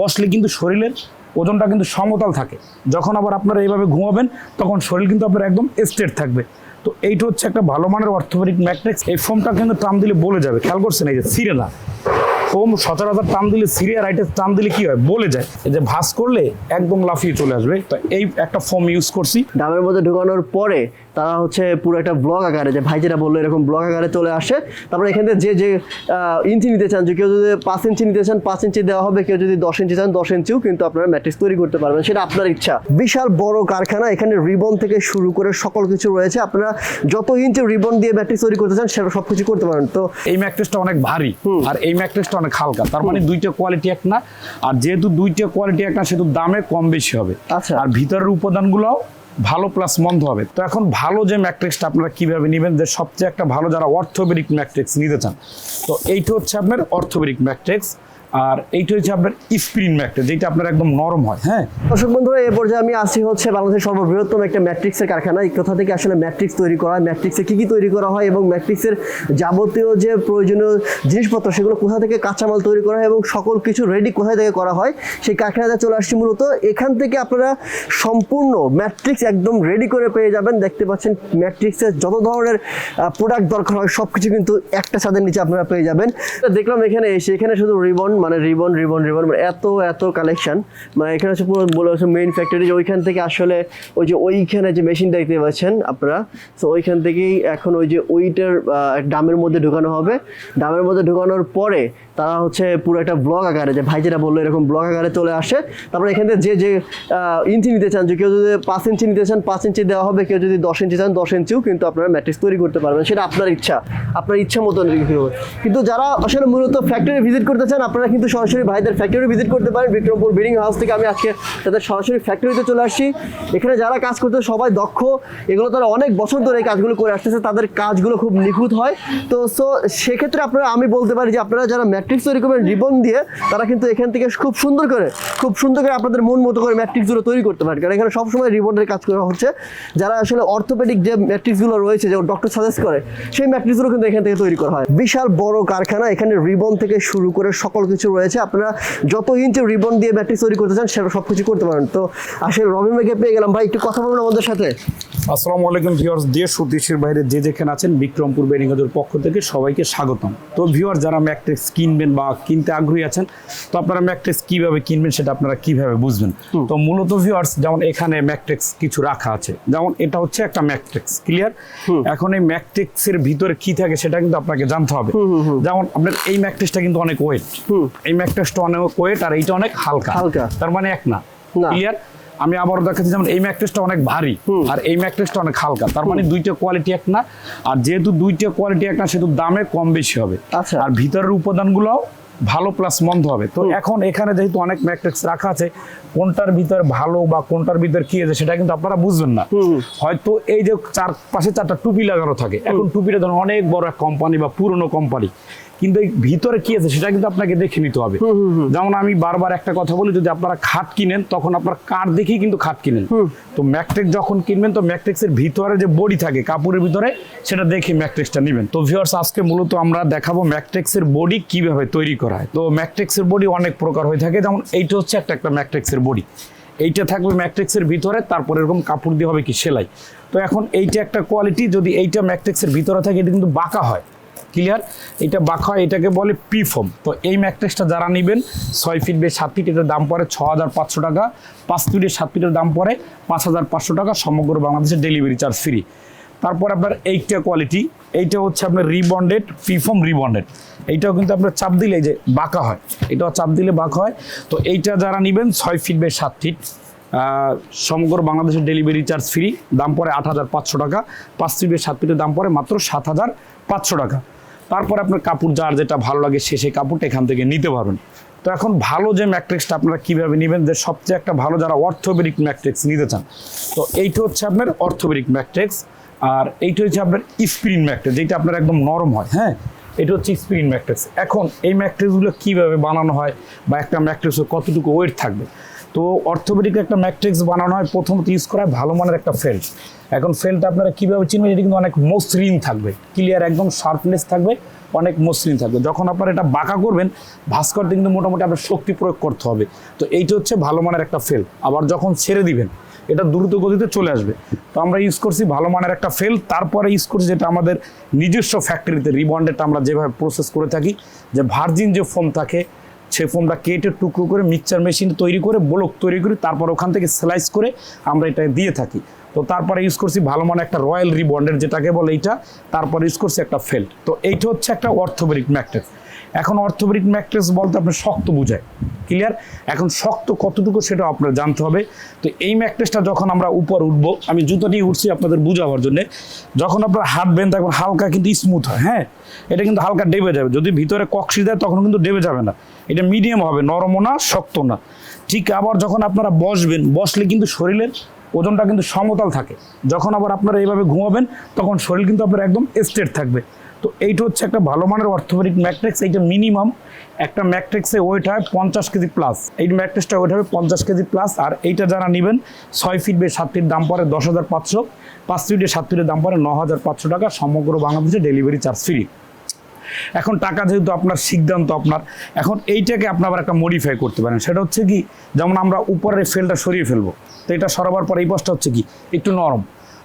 বসলে কিন্তু শরীরের ওজনটা কিন্তু সমতল থাকে। যখন আবার আপনারা এইভাবে ঘুমাবেন, তখন শরীর কিন্তু আপনার একদম স্ট্রেট থাকবে। তো এইটা হচ্ছে একটা ভালো মানের অর্থোপেডিক ম্যাট্রিক্স। এই ফোমটা কিন্তু টান দিলে বলে যাবে। খেয়াল করছেন এই যে সিরে না ফোম সচরাচর টান দিলে সিরে আর রাইটে টান দিলে কি হয়? বলে যায়। যে ভাস করলে একদম লাফিয়ে চলে আসবে। তো এই একটা ফোম ইউজ করছি। ডামের মধ্যে ঢোকানোর পরে তারা হচ্ছে পুরো একটা ব্লগ আকারে যে ভাই যেটা বলল এরকম ব্লগ আকারে চলে আসে। তারপরে এখান থেকে যে যে ইঞ্চি নিতে চান যে কেউ যদি পাঁচ ইঞ্চি নিতে চান পাঁচ ইঞ্চি দেওয়া হবে কেউ যদি দশ ইঞ্চি চান দশ ইঞ্চিও কিন্তু আপনারা ম্যাট্রিক্স তৈরি করতে পারবেন। সেটা আপনার ইচ্ছা। বিশাল বড় কারখানা এখানে রিবন থেকে শুরু করে সকল কিছু রয়েছে। আপনারা যত ইঞ্চি রিবন দিয়ে ম্যাট্রিক্স তৈরি করতে চান সেটা সব কিছু করতে পারেন। তো এই ম্যাট্রেসটা অনেক ভারী। আর এই ম্যাট্রেসটা অনেক হালকা। তার মানে দুইটা কোয়ালিটি এক না। আর যেহেতু দুইটা কোয়ালিটি এক না সেহেতু দামে কম বেশি হবে। আচ্ছা। আর ভিতরের উপাদানগুলো ভালো প্লাস মন্দ হবে। তো এখন ভালো যে ম্যাট্রিক্সটা আপনারা কীভাবে নেবেন, যে সবচেয়ে একটা ভালো যারা অর্থবেরিক ম্যাট্রিক্স নিতে চান। তো এইটা হচ্ছে আপনার অর্থোপেডিক ম্যাট্রিক্স আর এইটা হচ্ছে আপনার স্প্রিন ম্যাট্রিক্স যেটা আপনার একদম নরম হয় হ্যাঁ? দর্শক বন্ধুরা এই পর্যায়ে আমি আসি হচ্ছে বাংলাদেশের সর্ববৃহত্তম একটা ম্যাট্রিক্সের কারখানা এই কোথা থেকে আসলে ম্যাট্রিক্স তৈরি করা ম্যাট্রিক্সে কী কী তৈরি করা হয় এবং ম্যাট্রিক্সের যাবতীয় যে প্রয়োজনীয় জিনিসপত্র, সেগুলো কোথা থেকে কাঁচামাল তৈরি করা হয় এবং সকল কিছু রেডি কোথায় থেকে করা হয়, সেই কারখানাতে চলে আসছি মূলত। এখান থেকে আপনারা সম্পূর্ণ ম্যাট্রিক্স একদম রেডি করে পেয়ে যাবেন। দেখতে পাচ্ছেন ম্যাট্রিক্সের যত ধরনের প্রোডাক্ট দরকার হয় সব কিছু কিন্তু একটা ছাদের নিচে আপনারা পেয়ে যাবেন। দেখলাম এখানে এসে, এখানে শুধু রিবন মানে রিবন রিবন রিবন মানে এত এত কালেকশন মানে এখানে হচ্ছে পুরো বলে হচ্ছে মেইন ফ্যাক্টরি যে ওইখান থেকে আসলে ওই যে ওইখানে যে মেশিন দেখতে পাচ্ছেন আপনারা, তো ওইখান থেকেই এখন ওই যে ওইটার ডামের মধ্যে ঢোকানো হবে। ডামের মধ্যে ঢোকানোর পরে তারা হচ্ছে পুরো একটা ব্লক আকারে, যে ভাই যেটা বলল এরকম ব্লক আকারে চলে আসে। তারপরে এখান থেকে যে যে ইঞ্চি নিতে চান, যে কেউ যদি পাঁচ ইঞ্চি নিতে চান, পাঁচ ইঞ্চি দেওয়া হবে, কেউ যদি দশ ইঞ্চি চান, দশ ইঞ্চিও কিন্তু আপনারা ম্যাট্রিক্স তৈরি করতে পারবেন। সেটা আপনার ইচ্ছা আপনার ইচ্ছা মতন কিন্তু। যারা আসলে মূলত ফ্যাক্টরি ভিজিট করতে চান, আপনারা কিন্তু সরাসরি ভাইদের ফ্যাক্টরি ভিজিট করতে পারেন। বিক্রমপুর বিডিং হাউস থেকে আমি আজকে তাদের সরাসরি ফ্যাক্টরিতে চলে আসছি। এখানে যারা কাজ করতে সবাই দক্ষ। এগুলো তারা অনেক বছর ধরে এই কাজগুলো করে আসতেছে। তাদের কাজগুলো খুব নিখুঁত হয়। তো সো সেক্ষেত্রে আপনারা, আমি বলতে পারি যে আপনারা যারা ম্যাট্রিক্স তৈরি করবেন রিবন দিয়ে, তারা কিন্তু এখান থেকে খুব সুন্দর করে, খুব সুন্দর করে আপনাদের মন মতো করে ম্যাট্রিক্সগুলো তৈরি করতে পারেন। কারণ এখানে সবসময় রিবনের কাজ করা হচ্ছে। যারা আসলে অর্থোপেডিক যে ম্যাট্রিক্সগুলো রয়েছে যে ডক্টর সাজেস্ট করে, সেই ম্যাট্রিক্সগুলো কিন্তু এখান থেকে তৈরি করা হয়। বিশাল বড় কারখানা, এখানে রিবন থেকে শুরু করে সকল কিছু রয়েছে আপনারা যত ইঞ্চি রিবন দিয়ে ম্যাট্রিক্স তৈরি করতে চান সেটা সব কিছু করতে পারেন। তো আসলে রবিন ভাইকে পেয়ে গেলাম। ভাই একটু কথা বলুন আমাদের সাথে। আসসালামু আলাইকুম ভিউয়ার্স দেশ ও দেশের বাইরে যে যেখানে আছেন বিক্রমপুর বেরিঙ্গাজের পক্ষ থেকে সবাইকে স্বাগতম। তো ভিউয়ার যারা ম্যাকট্রিক্স কিনবেন বা কিনতে আগ্রহী আছেন তো আপনারা ম্যাকট্রিক্স কীভাবে কিনবেন সেটা আপনারা কীভাবে বুঝবেন? তো মূলত ভিউয়ার্স যেমন এখানে ম্যাকট্রিক্স কিছু রাখা আছে যেমন এটা হচ্ছে একটা ম্যাকট্রিক্স ক্লিয়ার এখন এই ম্যাকট্রিক্সের ভিতরে কি থাকে সেটা কিন্তু আপনাকে জানতে হবে। যেমন আপনার এই ম্যাকট্রিক্সটা কিন্তু অনেক ওয়েট এই ম্যাকট্রিক্সটা অনেক ওয়েট আর এইটা অনেক হালকা। হালকা। তার মানে এক না। ক্লিয়ার আমি আবার দেখাচ্ছি যেমন এই ম্যাট্রেসটা অনেক ভারী আর এই ম্যাট্রেসটা অনেক হালকা। তার মানে দুইটা কোয়ালিটি এক না। আর যেহেতু দুইটা কোয়ালিটি এক না সেহেতু দামে কম বেশি হবে। আচ্ছা। আর ভিতরের উপাদানগুলো ভালো প্লাস মন্দ হবে। তো এখন এখানে যেহেতু অনেক ম্যাট্রিক্স রাখা আছে কোনটার ভিতর ভালো বা কোনটার ভিতর কি আছে সেটা কিন্তু আপনারা বুঝবেন না। হয়তো এই যে চার পাশে চারটা টুপি লাগানো থাকে। এখন টুপিটা ধরুন অনেক বড় এক কোম্পানি বা পুরনো কোম্পানি কিন্তু এই ভিতরে কি আছে সেটা কিন্তু আপনাকে দেখে নিতে হবে। যেমন আমি বারবার একটা কথা বলি যদি আপনারা খাট কিনেন তখন আপনার কাঠ দেখেই কিন্তু খাট কিনেন। তো ম্যাট্রিক্স যখন কিনবেন তো ম্যাট্রিক্সের ভিতরে যে বডি থাকে কাপড়ের ভিতরে সেটা দেখে ম্যাট্রিক্সটা নেবেন। তো ভিউয়ার্স আজকে মূলত আমরা দেখাবো ম্যাট্রিক্সের বডি কীভাবে তৈরি করা হয়। তো ম্যাট্রিক্সের বডি অনেক প্রকার হয়ে থাকে। যেমন এইটা হচ্ছে একটা একটা ম্যাট্রিক্সের বডি। এইটা থাকবে ম্যাট্রিক্সের ভিতরে তারপর এরকম কাপড় দিয়ে হবে কি সেলাই। তো এখন এইটা একটা কোয়ালিটি যদি এইটা ম্যাট্রিক্সের ভিতরে থাকে এটা কিন্তু বাঁকা হয়। ক্লিয়ার এটা বাঁকা, এটাকে বলে পিফম তো এই ম্যাট্রেসটা যারা নেবেন, ছয় ফিট বে সাত ফিট এটার দাম পড়ে ছ হাজার পাঁচশো টাকা। পাঁচ ফিটের সাত ফিটের দাম পড়ে পাঁচ হাজার পাঁচশো টাকা, সমগ্র বাংলাদেশের ডেলিভারি চার্জ ফ্রি তারপর আপনার এইটা কোয়ালিটি এইটা হচ্ছে আপনার রিবন্ডেড পিফম রিবন্ডেড এইটাও কিন্তু আপনার চাপ দিলে যে বাঁকা হয়, এটাও চাপ দিলে বাঁকা হয়। তো এইটা যারা নেবেন, ছয় ফিট বে সাত ফিট সমগ্র বাংলাদেশের ডেলিভারি চার্জ ফ্রি দাম পড়ে আট হাজার পাঁচশো টাকা। পাঁচ ফিটের সাত ফিটের দাম পড়ে মাত্র সাত হাজার পাঁচশো টাকা। তারপরে আপনার কাপড় যার যেটা ভালো লাগে সে সেই কাপড়টা এখান থেকে নিতে পারবেন। তো এখন ভালো যে ম্যাট্রিক্সটা আপনারা কীভাবে নেবেন, যে সবচেয়ে একটা ভালো যারা অর্থোপেডিক ম্যাট্রিক্স নিতে চান, তো এইটা হচ্ছে আপনার অর্থোপেডিক ম্যাট্রিক্স। আর এইটা হচ্ছে আপনার স্প্রিন ম্যাট্রিক্স, যেটা আপনার একদম নরম হয় হ্যাঁ? এটা হচ্ছে স্প্রিন ম্যাট্রিক্স। এখন এই ম্যাট্রিক্সগুলো কীভাবে বানানো হয় বা একটা ম্যাট্রিক্সের কতটুকু ওয়েট থাকবে? তো অর্থোপেডিক একটা ম্যাট্রিক্স বানানো হয়, প্রথমত ইউজ করা ভালো মানের একটা ফেল্ট এখন ফেল্টটা আপনারা কীভাবে চিনবেন? এটা কিন্তু অনেক মসৃণ থাকবে। ক্লিয়ার একদম শার্পনেস থাকবে, অনেক মসৃণ থাকবে। যখন আপনার এটা বাঁকা করবেন ভাস করতে কিন্তু মোটামুটি আপনার শক্তি প্রয়োগ করতে হবে। তো এইটা হচ্ছে ভালো মানের একটা ফেল। আবার যখন ছেড়ে দিবেন, এটা দ্রুত গতিতে চলে আসবে। তো আমরা ইউজ করছি ভালো মানের একটা ফেল। তারপরে ইউজ করছি যেটা আমাদের নিজস্ব ফ্যাক্টরিতে রিবন্ডেডটা আমরা যেভাবে প্রসেস করে থাকি, যে ভার্জিন যে ফোম থাকে সে ফোমটা কেটে টুকরো করে মিক্সচার মেশিন তৈরি করে ব্লক তৈরি করি, তারপর ওখান থেকে স্লাইস করে আমরা এটা দিয়ে থাকি। তো তারপরে ইউজ করছি ভালো মানে একটা রয়্যাল রিবন্ডের যেটাকে বলে এইটা, তারপরে ইউজ করছি একটা ফেল্ট তো এইটা হচ্ছে একটা অর্থোবেরিক ম্যাট্রেস এখন অর্থোপেডিক ম্যাট্রেস বলতে আপনার শক্ত বুঝায়। ক্লিয়ার এখন শক্ত কতটুকু সেটা আপনার জানতে হবে। তো এই ম্যাট্রেসটা যখন আমরা উপর উঠবো, আমি জুতো নিয়ে উঠছি আপনাদের বুঝাবার জন্য, যখন আপনার হাঁটবেন তখন হালকা কিন্তু স্মুথ হয় হ্যাঁ? এটা কিন্তু হালকা ডেবে যাবে। যদি ভিতরে কক্সি দেয়, তখন কিন্তু ডেবে যাবে না। এটা মিডিয়াম হবে নরমও না, শক্ত না। ঠিক আবার যখন আপনারা বসবেন, বসলে কিন্তু শরীরের ওজনটা কিন্তু সমতল থাকে। যখন আবার আপনারা এইভাবে ঘুমাবেন, তখন শরীর কিন্তু আপনার একদম স্ট্রেট থাকবে। তো এইটা হচ্ছে একটা ভালো মানের অর্থোপেডিক ম্যাট্রিক্স, এইটা মিনিমাম। একটা ম্যাট্রিক্সে ওয়েট হয় পঞ্চাশ কেজি প্লাস এই ম্যাট্রিক্সটা ওয়েট হবে পঞ্চাশ কেজি প্লাস আর এইটা যারা নেবেন, ছয় ফিট বে সাত ফিট দাম পড়ে দশ হাজার পাঁচশো। পাঁচ ফিটে সাত ফিটের দাম পড়ে ন হাজার পাঁচশো টাকা, সমগ্র বাংলাদেশে ডেলিভারি চার্জ ফ্রি এখন টাকা যেহেতু আপনার সিদ্ধান্ত আপনার, এখন এইটাকে আপনি আবার একটা মডিফাই করতে পারেন। সেটা হচ্ছে কি, যেমন আমরা উপরের ফেলটা সরিয়ে ফেলব, তো এটা সরাবার পর এই পাশটা হচ্ছে কি, একটু নরম।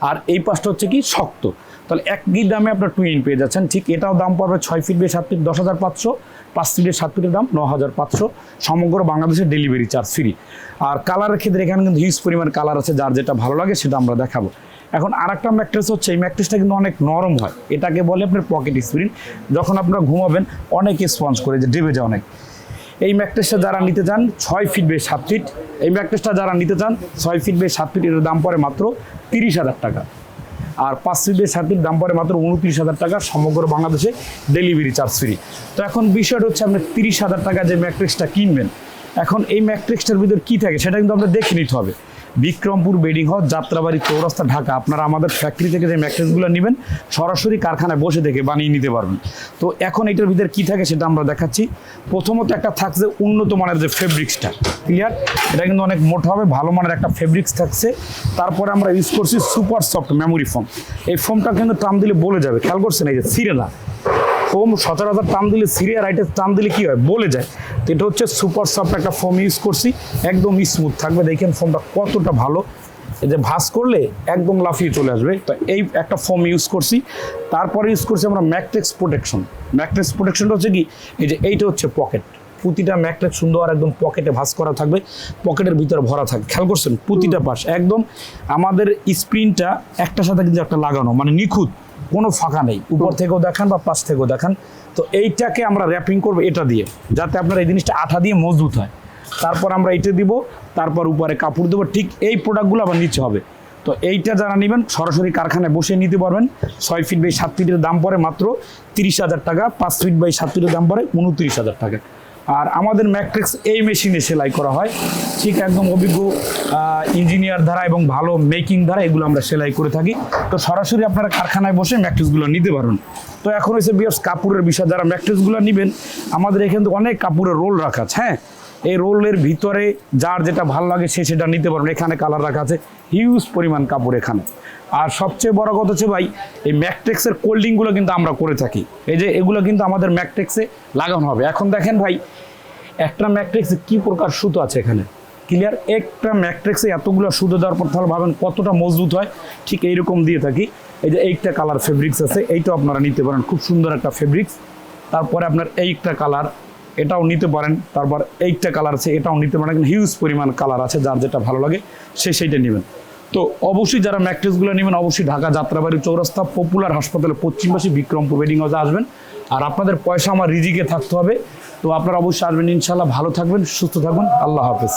আর এই পাশটা হচ্ছে কি, শক্ত। তাহলে একই দামে আপনার টুইন পেয়ে যাচ্ছেন। ঠিক এটাও দাম পড়বে ছয় ফিট বেয়ে সাত ফিট দশ হাজার পাঁচশো, পাঁচ ফিটের সাত ফিটের দাম, ন হাজার পাঁচশো। সমগ্র বাংলাদেশের ডেলিভারি চার্জ ফ্রি আর কালারের ক্ষেত্রে এখানে কিন্তু হিউজ পরিমাণ কালার আছে, যার যেটা ভালো লাগে সেটা আমরা দেখাবো। এখন আর একটা ম্যাট্রেস হচ্ছে, এই ম্যাট্রেসটা কিন্তু অনেক নরম হয়। এটাকে বলে আপনার পকেট স্প্রিন যখন আপনারা ঘুমাবেন, অনেক স্পঞ্জ করে যে ডেবে যায় অনেক। এই ম্যাট্রেসটা যারা নিতে চান, ছয় ফিট বে সাত ফিট এই ম্যাট্রেসটা যারা নিতে চান, ছয় ফিট বে সাত ফিট এর দাম পড়ে মাত্র তিরিশ হাজার টাকা। আর পাঁচ সিটের সাথে দাম পড়ে মাত্র উনত্রিশ হাজার টাকা, সমগ্র বাংলাদেশে ডেলিভারি চার্জ ফ্রি তো এখন বিষয়টা হচ্ছে আপনি তিরিশ হাজার টাকা যে ম্যাট্রিক্সটা কিনবেন, এখন এই ম্যাট্রিক্সটার ভিতরে কী থাকে সেটা কিন্তু আপনার দেখে নিতে হবে। Bikrampur bedding house Jatrabari, Chowrasta, Dhaka. আপনারা আমাদের ফ্যাক্টরি থেকে যে ম্যাট্রিক্সগুলো নেবেন, সরাসরি কারখানায় বসে থেকে বানিয়ে নিতে পারবেন। তো এখন এটার ভিতরে কী থাকে সেটা আমরা দেখাচ্ছি। প্রথমত একটা থাকছে উন্নত মানের যে ফেব্রিক্সটা ক্লিয়ার এটা কিন্তু অনেক মোটা হবে, ভালো মানের একটা ফেব্রিক্স থাকছে। তারপরে আমরা ইউজ করছি সুপার সফট মেমোরি ফোম এই ফোমটা কিন্তু টান দিলে বলে যাবে। খেয়াল করছেন এই যে সিরে না ফোম সচরাচর টান দিলে সিরিয়ার রাইটে টান দিলে কি হয়? বলে যায়। তো এটা হচ্ছে সুপার সফট একটা ফোম ইউজ করছি। একদম স্মুথ থাকবে। দেখেন ফোমটা কতটা ভালো। এই যে ভাস করলে একদম লাফিয়ে চলে আসবে। তো এই একটা ফোম ইউজ করছি। তারপরে ইউজ করছি আমরা ম্যাকটেক্স প্রোটেকশন। ম্যাট্রিক্স প্রোটেকশনটা হচ্ছে কি? এই যে এইটা হচ্ছে পকেট। প্রতিটা ম্যাট্রিক্স সুন্দর একদম পকেটে ভাস করা থাকবে। পকেটের ভিতরে ভরা থাকবে। খেয়াল করছেন? প্রতিটা পাশ। একদম আমাদের স্প্রিনটা একটার সাথে কিন্তু একটা লাগানো। মানে নিখুঁত। কোনো ফাঁকা নেই। উপর থেকেও দেখান বা পাশ থেকেও দেখান। তো এইটাকে আমরা র্যাপিং করব এটা দিয়ে যাতে আপনার এই জিনিসটা আঠা দিয়ে মজবুত হয়। তারপর আমরা এটা দিব তারপর উপরে কাপড় দেবো ঠিক এই প্রোডাক্টগুলো আবার নিচে হবে। তো এইটা যারা নেবেন সরাসরি কারখানায় বসে নিতে পারবেন। ছয় ফিট বাই সাত ফিটের দাম পড়ে মাত্র তিরিশ হাজার টাকা পাঁচ ফিট বাই সাত ফিটের দাম পড়ে উনত্রিশ হাজার টাকা। আর আমাদের ম্যাট্রিক্স এই মেশিনে সেলাই করা হয়। ঠিক একদম অভিজ্ঞ ইঞ্জিনিয়ার দ্বারা এবং ভালো মেকিং দ্বারা এগুলো আমরা সেলাই করে থাকি। তো সরাসরি আপনারা কারখানায় বসে ম্যাট্রিক্সগুলো নিতে পারবেন তো এখন হচ্ছে বিয়ার্স কাপড়ের বিষয়, যারা ম্যাট্রিক্সগুলো নেবেন, আমাদের এখানে তো অনেক কাপড়ের রোল রাখা আছে হ্যাঁ? এই রোলের ভিতরে যার যেটা ভালো লাগে সে সেটা নিতে পারবেন। এখানে কালার রাখা আছে হিউজ পরিমাণ কাপড় এখানে। আর সবচেয়ে বড় কথা হচ্ছে ভাই, এই ম্যাকটেক্সের কোল্ডিংগুলো কিন্তু আমরা করে থাকি। এই যে এগুলো কিন্তু আমাদের ম্যাকটেক্সে লাগানো হবে। এখন দেখেন ভাই, একটা ম্যাট্রিক্সে কি প্রকার সুতো আছে এখানে? ক্লিয়ার একটা ম্যাট্রিক্সে এতগুলো সুতো দেওয়ার পর তাহলে ভাবেন কতটা মজবুত হয়? ঠিক এইরকম দিয়ে থাকি। এই যে এইটা কালার ফেব্রিক্স আছে, এইটাও আপনারা নিতে পারেন। খুব সুন্দর একটা ফেব্রিক্স। তারপরে আপনার এইটা কালার, এটাও নিতে পারেন। তারপর এইটা কালার আছে, এটাও নিতে পারেন। হিউজ পরিমাণ কালার আছে, যার যেটা ভালো লাগে, সে সেইটা নেবেন। তো অবশ্যই যারা ম্যাট্রেসগুলো নেবেন, অবশ্যই ঢাকা যাত্রাবাড়ি চৌরাস্তা পপুলার হাসপাতালে পশ্চিমবাসী বিক্রমপুর ওয়েডিং হাউসে আসবেন। আর আপনাদের পয়সা আমার রিজিকে থাকতে হবে। তো আপনারা অবশ্যই আসবেন ইনশাল্লাহ ভালো থাকবেন, সুস্থ থাকবেন। আল্লাহ হাফেজ।